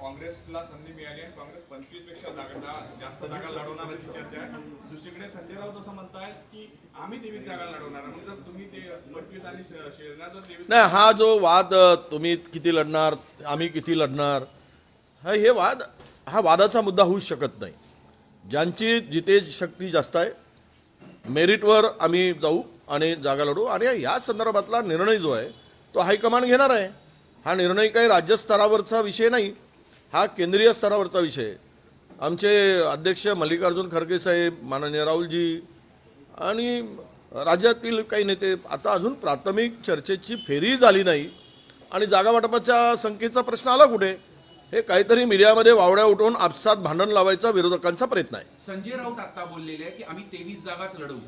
काँग्रेसला संधी मिळाली आणि काँग्रेस पंचवीसपेक्षा जागा जास्त जागा लढवणार अशी चर्चा आहे. दुसरीकडे संजय राऊत असं म्हणतायत की आम्ही तेवीस जागा लढवणार म्हणजे जर तुम्ही ते पंचवीस आणि श- शिवसेना जर तेवीस नाही हा जो वाद तुम्ही किती लढणार आम्ही किती लढणार हा हे वाद हा वादाचा मुद्दा होऊ शकत नाही. ज्यांची जिथे शक्ती जास्त आहे मेरिटवर आम्ही जाऊ आणि जागा लढू. आणि या संदर्भातला निर्णय जो आहे तो हायकमांड घेणार आहे. हा निर्णय काही राज्यस्तरावरचा विषय नाही. हा केंद्रीय स्तरावरचा विषय आमचे अध्यक्ष मल्लिकार्जुन खरगे साहेब माननीय राहुलजी आणि राज्यातील काही नेते आता अजून प्राथमिक चर्चेची फेरी झाली नाही आणि जागा वाटपाच्या संख्येचा प्रश्न आला कुठे? हे काहीतरी मीडियामध्ये वावड्या उठवून आपसात भांडण लावायचा विरोधकांचा प्रयत्न आहे. संजय राऊत आता बोललेले आहे की आम्ही तेवीस जागाच लढवू.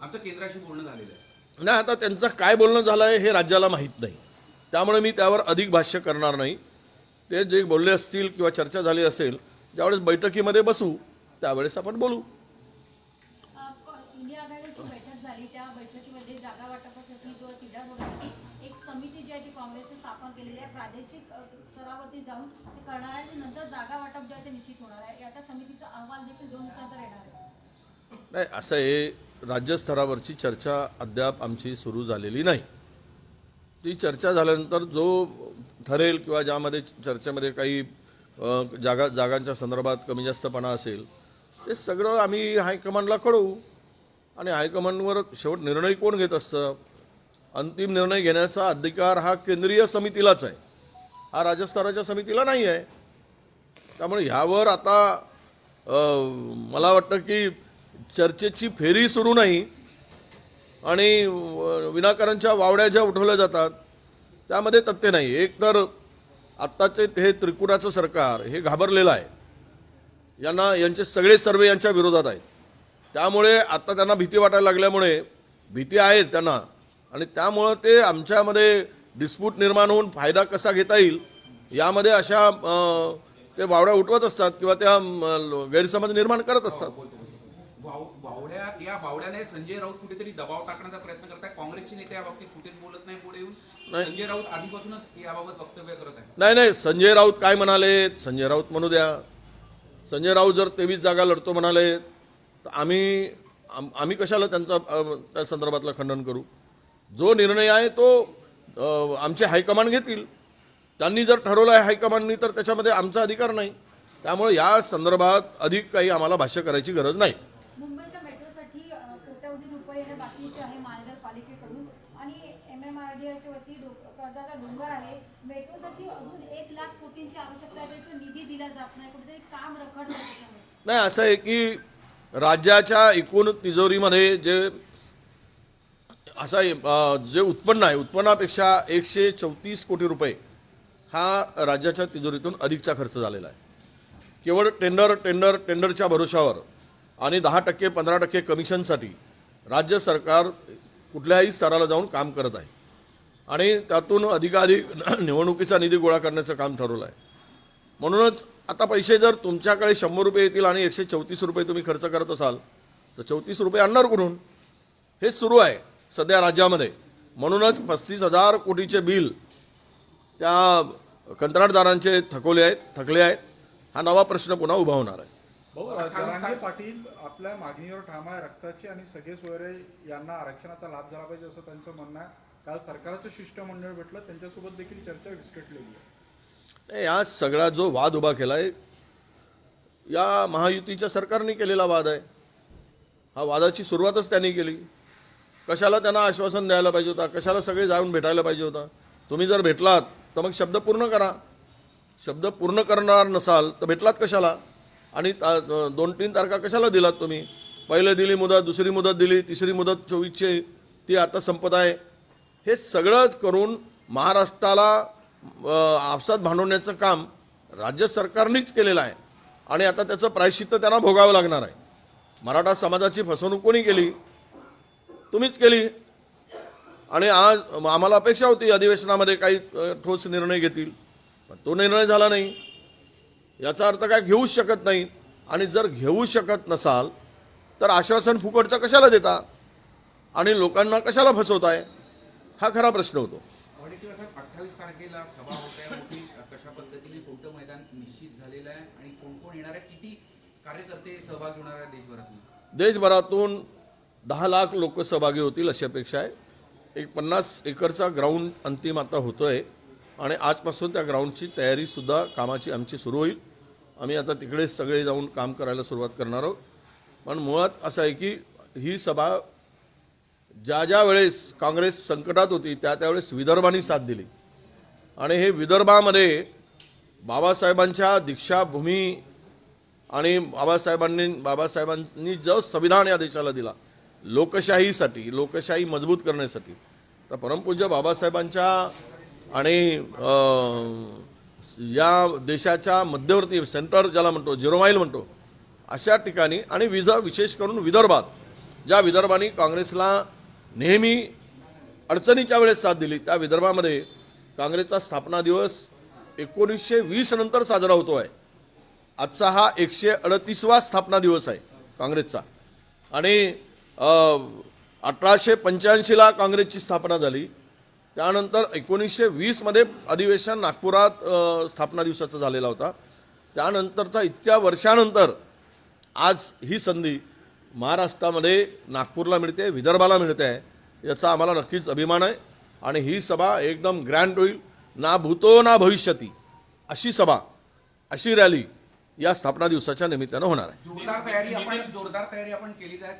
आमचं केंद्राशी बोलणं झालेलं आहे. नाही आता त्यांचं काय बोलणं झालं आहे हे राज्याला माहीत नाही. त्यामुळे मी त्यावर अधिक भाष्य करणार नाही. ते जे बोलले असतील किंवा चर्चा झाली असेल ज्यावेळेस बैठकीमध्ये बसू त्यावेळेस आपण बोलू. नाही असं आहे राज्यस्तरावरची चर्चा अद्याप आमची सुरू झालेली नाही. ती चर्चा झाल्यानंतर जो ठरेल किंवा ज्यामध्ये चर्चेमध्ये काही जागा जागांच्या संदर्भात कमी जास्तपणा असेल ते सगळं आम्ही हायकमांडला कळवू. आणि हायकमांडवर शेवट निर्णय कोण घेत असतं? अंतिम निर्णय घेण्याचा अधिकार हा केंद्रीय समितीलाच आहे. हा राजस्थानाच्या समितीला नाही आहे. त्यामुळे ह्यावर आता मला वाटतं की चर्चेची फेरी सुरू नाही. आणि अ, विनाकारांच्या वावड्या ज्या उठवल्या जातात त्यामध्ये तथ्य नाही एक तर आत्ताचे हे त्रिपुराचं सरकार हे घाबरलेलं आहे. यांना यांचे सगळे सर्वे यांच्या विरोधात आहेत. त्यामुळे आत्ता त्यांना भीती वाटायला लागल्यामुळे भीती आहे त्यांना. आणि त्यामुळं ते आमच्यामध्ये डिस्प्यूट निर्माण होऊन फायदा कसा घेता येईल यामध्ये अशा ते वावड्या उठवत असतात किंवा त्या गैरसमज निर्माण करत असतात. या संजय राऊत कुठेतरी दबाव टाकण्याचा प्रयत्न करताय काँग्रेसचे नेते या बाबतीत कुठेच बोलत नाही पुढे येऊन. नाही. संजय राऊत आधीपासूनच याबाबत वक्तव्य करत आहे नाही नाही. संजय राऊत काय म्हणाले? संजय राऊत म्हणू द्या. संजय राऊत जर तेवीस जागा लढतो म्हणाले तर आम्ही आम- आम्ही कशाला त्यांचा त्या संदर्भातलं खंडन करू? जो निर्णय आहे तो आमचे हायकमांड घेतील. त्यांनी जर ठरवलं आहे हायकमांडनी तर त्याच्यामध्ये आमचा अधिकार नाही. त्यामुळे या संदर्भात अधिक काही आम्हाला भाष्य करायची गरज नाही. आपल्याकडे बाकीचे आहे महानगरपालिकेकडून आणि एम एम आर डी आयच्या वरती कर्जाचा डोंगर आहे. मेट्रोसाठी अजून एक लाख कोटींची आवश्यकता आहे. तो निधी दिला जात नाही. कुठेतरी काम रखड नाही असं आहे की राज्याच्या एकूण तिजोरीमध्ये जे असा जे उत्पन्न आहे उत्पन्नापेक्षा एकशे चौतीस कोटी रुपये हा राज्याच्या तिजोरीतून अधिकचा खर्च झालेला आहे. केवळ टेंडर टेंडर टेंडरच्या भरोशावर आणि दहा टक्के पंधरा टक्के कमिशनसाठी राज्य सरकार कुठल्याही स्तराला जाऊन काम करत आहे. आणि त्यातून अधिकाधिक निवडणुकीचा निधी गोळा करण्याचं काम ठरवलं आहे. म्हणूनच आता पैसे जर तुमच्याकडे शंभर रुपये येतील आणि एकशे चौतीस रुपये तुम्ही खर्च करत असाल तर चौतीस रुपये आणणार कुठून? हे सुरू आहे सध्या राज्यामध्ये. म्हणूनच पस्तीस हजार कोटीचे बिल त्या कंत्राटदारांचे थकवले आहेत थकले आहेत. हा नवा प्रश्न पुन्हा उभा होणार आहे. भाऊ जरांगे पाटील आपल्या मागणीवर ठाम आहे रक्ताची आणि सगळे सोयरे यांना आरक्षणाचा लाभ झाला पाहिजे असं त्यांचं म्हणणं आहे. काल सरकारचं शिष्टमंडळ भेटलं त्यांच्यासोबत देखील चर्चा विस्कटलेली आहे. नाही, या सगळा जो वाद उभा केला आहे या महायुतीच्या सरकारने केलेला वाद आहे. हा वादाची सुरुवातच त्यांनी केली. कशाला त्यांना आश्वासन द्यायला पाहिजे होता? कशाला सगळे जाऊन भेटायला पाहिजे होता? तुम्ही जर भेटलात तर मग शब्द पूर्ण करा. शब्द पूर्ण करणार नसाल तर भेटलात कशाला? आणि ता- दोन तीन तारखा कशाला दिलात तुम्ही? पहिले दिली मुदत दुसरी मुदत दिली तिसरी मुदत चोवीसची ती आता संपत आहे. हे सगळंच करून महाराष्ट्राला आपसात भांडवण्याचं काम राज्य सरकारनेच केलेलं आहे. आणि आता त्याचं प्रायश्चित्त त्यांना भोगावं लागणार आहे. मराठा समाजाची फसवणूक कोणी केली? तुम्हीच केली. आणि आज आम्हाला अपेक्षा होती अधिवेशनामध्ये काही ठोस निर्णय घेतील. पण तो निर्णय झाला नाही. याचा अर्थ काय? घेऊच शकत नाही आणि जर घेऊ शकत नसाल तर आश्वासन फुकटचं कशाला देता? आणि लोकांना कशाला फसवताय? हा खरा प्रश्न होतो. वडेट्टीवार साहेब अठ्ठावीस तारखेला सभा होत आहे. मोठी कशा पद्धतीने कोणतं मैदान निश्चित झालेला आहे? आणि कोण कोण येणार आहे? किती कार्यकर्ते सहभागी होणार आहे देशभरातून? देशभरातून दहा लाख लोक सहभागी होतील अशी अपेक्षा आहे. एक पन्नास एकरचा ग्राउंड अंतिम आता होतोय. आणि आजपासून त्या ग्राउंडची तयारीसुद्धा कामाची आमची सुरू होईल. आम्ही आता तिकडे सगळे जाऊन काम करायला सुरुवात करणार आहोत. पण मुळात असं आहे की ही सभा ज्या ज्या वेळेस काँग्रेस संकटात होती त्या त्यावेळेस विदर्भाने साथ दिली. आणि हे विदर्भामध्ये बाबासाहेबांच्या दीक्षाभूमी आणि बाबासाहेबांनी बाबासाहेबांनी जो संविधान या देशाला दिला लोकशाहीसाठी लोकशाही मजबूत करण्यासाठी तर परमपूज्य बाबासाहेबांच्या आणि या देशाच्या मध्यवर्ती सेंटर ज्याला म्हणतो झिरो माईल म्हणतो अशा ठिकाणी आणि विज विशेष करून विदर्भात ज्या विदर्भाने काँग्रेसला नेहमी अडचणीच्या वेळेस साथ दिली त्या विदर्भामध्ये काँग्रेसचा स्थापना दिवस एकोणीसशे वीस नंतर साजरा होतो आहे आजचा हा एकशे अडतीसवा स्थापना दिवस आहे काँग्रेसचा. आणि अठराशे पंच्याऐंशीला काँग्रेसची स्थापना झाली. त्यानंतर एकोणीसशे वीसमध्ये अधिवेशन नागपुरात स्थापना दिवसाचा झालेला होता. त्यानंतरचा इतक्या वर्षानंतर आज ही संधी महाराष्ट्रामध्ये नागपूरला मिळते विदर्भाला मिळते आहे याचा आम्हाला नक्कीच अभिमान आहे. आणि ही सभा एकदम ग्रँड होईल. ना भूतो ना भविष्यती. अशी सभा अशी रॅली या स्थापना दिवसाच्या निमित्तानं होणार आहे. जोरदार तयारी आपण जोरदार तयारी आपण केली जात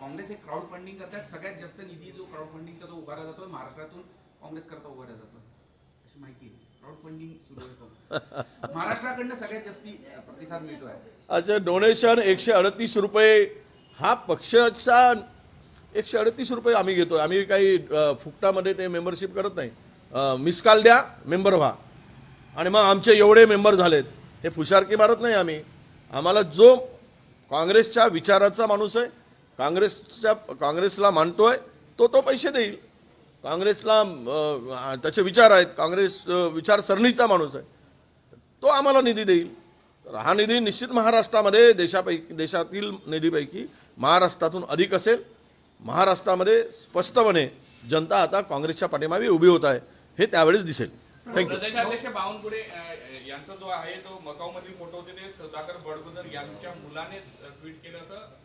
काँग्रेस एक क्राऊड फंडिंग करतात सगळ्यात जास्त निधी जो क्राऊड फंडिंगचा जो उभारला जातोय महाराष्ट्रातून काँग्रेस करता उभारला जातोय अशी माहिती क्राऊड फंडिंग सुरू होतं महाराष्ट्राकडनं सगळ्यात जास्ती प्रतिसाद मिळतोय. अच्छा डोनेशन एकशे अडतीस रुपये. हा पक्षाचा एकशे अडतीस रुपये आम्ही घेतो आम्ही काही फुकटामध्ये ते मेंबरशिप करत नाही. अ, मिस कॉल द्या मेंबर व्हा. आणि मग आमचे एवढे मेंबर झालेत. हे फुशारकी मारत नाही आम्ही. आम्हाला जो काँग्रेसच्या विचाराचा माणूस आहे काँग्रेसच्या काँग्रेसला मानतो आहे तो तो पैसे देईल. काँग्रेसला त्याचे विचार आहेत काँग्रेस विचारसरणीचा माणूस आहे. तो आम्हाला निधी देईल. तर हा निधी निश्चित महाराष्ट्रामध्ये देशापैकी देशातील निधीपैकी महाराष्ट्रातून अधिक असेल. महाराष्ट्रामध्ये स्पष्टपणे जनता आता काँग्रेसच्या पाठीमागे उभी होत आहे. हे त्यावेळेस दिसेल. प्रदेशाध्यक्ष बावनकुळे यांचा जो आहे तो मकाऊ मधील फोटो होते ते सुधाकर बडगुदर यांच्या मुलानेच ट्विट केलं असं.